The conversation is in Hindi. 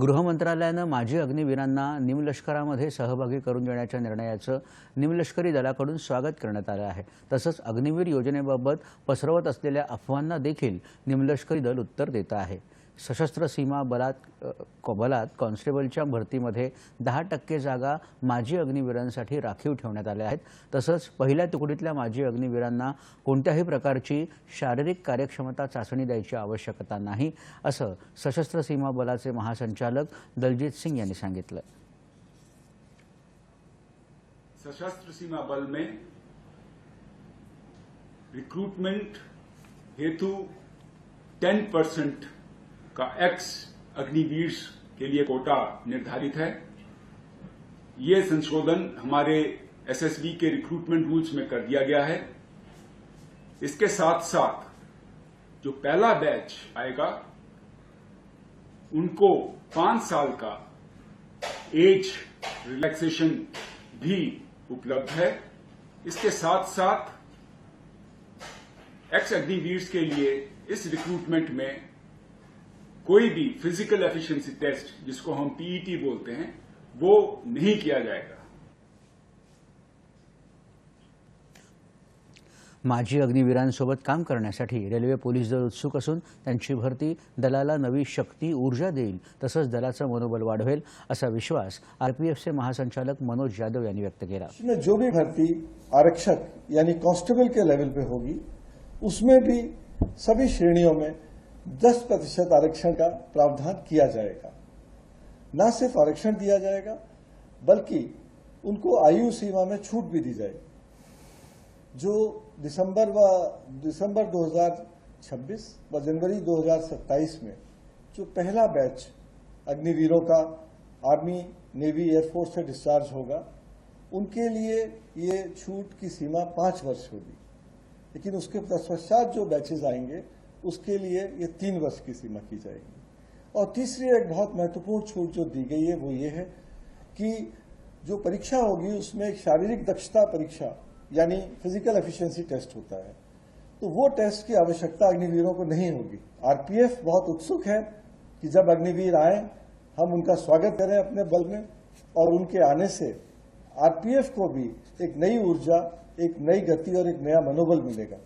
गृहमंत्रालयानं माजी अग्निवीरांना निमलष्करामध्ये सहभागी करून देण्याच्या निर्णयाचं निमलष्करी दलाकडून स्वागत करण्यात आलं आहे. तसंच अग्निवीर योजनेबाबत पसरवत असलेल्या अफवांना देखील निमलष्करी दल उत्तर देत आहे. सशस्त्र सीमा बलात बलात कॉन्स्टेबलच्या भरतीमध्ये दहा टक्के जागा माजी अग्निवीरांसाठी राखीव ठेवण्यात आल्या आहेत. तसंच पहिल्या तुकडीतल्या माजी अग्निवीरांना कोणत्याही प्रकारची शारीरिक कार्यक्षमता चाचणी द्यायची आवश्यकता नाही असं सशस्त्र सीमा बलाचे महासंचालक दलजीत सिंग यांनी सांगितलं. सशस्त्र सीमा बल में रिक्रूटमेंट हेतु 10 परसेंट का एक्स अग्निवीर के लिए कोटा निर्धारित है। ये संशोधन हमारे एसएसबी के रिक्रूटमेंट रूल्स में कर दिया गया है। इसके साथ साथ जो पहला बैच आएगा, उनको पाँच साल का एज रिलैक्सेशन भी उपलब्ध है। इसके साथ साथ एक्स अग्निवीर के लिए इस रिक्रूटमेंट में कोई भी फ़िज़िकल एफिशिएंसी टेस्ट जिसको हम पीईटी बोलते हैं वो नहीं किया जाएगा। माजी अग्निवीरांसोबत काम करण्यासाठी रेल्वे पोलीस दल उत्सुक असून त्यांची भरती दलाला नवी शक्ती ऊर्जा देईल तसंच दलाचं मनोबल वाढवेल असा विश्वास आरपीएफचे महासंचालक मनोज यादव यांनी व्यक्त केला. जो भी भर्ती आरक्षक यानी कांस्टेबल के लेवल पे होगी उसमें भी सभी श्रेणियों में 10 प्रतिशत आरक्षण का प्रावधान किया जाएगा। न सिर्फ़ आरक्षण दिया जाएगा, बल्कि उनको आयु सीमा में छूट भी दी जाएगी। जो दिसंबर व दिसंबर 2026 व जनवरी 2027 में जो पहला बैच अग्निवीरों का आर्मी, नेवी एयरफोर्स से डिस्चार्ज होगा, उनके लिए ये छूट की सीमा पाँच वर्ष होगी। लेकिन उसके पश्चात जो बैचेज आएँगे उसके लिए ये तीन वर्ष की सीमा की जाएगी। और तीसरी एक बहुत महत्वपूर्ण छूट जो दी गई है, वो ये है कि जो परीक्षा होगी, उसमें एक शारीरिक दक्षता परीक्षा, यानी फ़िज़िकल एफिशिएंसी टेस्ट होता है। तो वो टेस्ट की आवश्यकता अग्निवीरों को नहीं होगी। आरपीएफ बहुत उत्सुक है कि जब अग्निवीर आए, हम उनका स्वागत करें अपने बल में, और उनके आने से आरपीएफ को भी एक नई ऊर्जा, एक नई गति और एक नया मनोबल मिलेगा।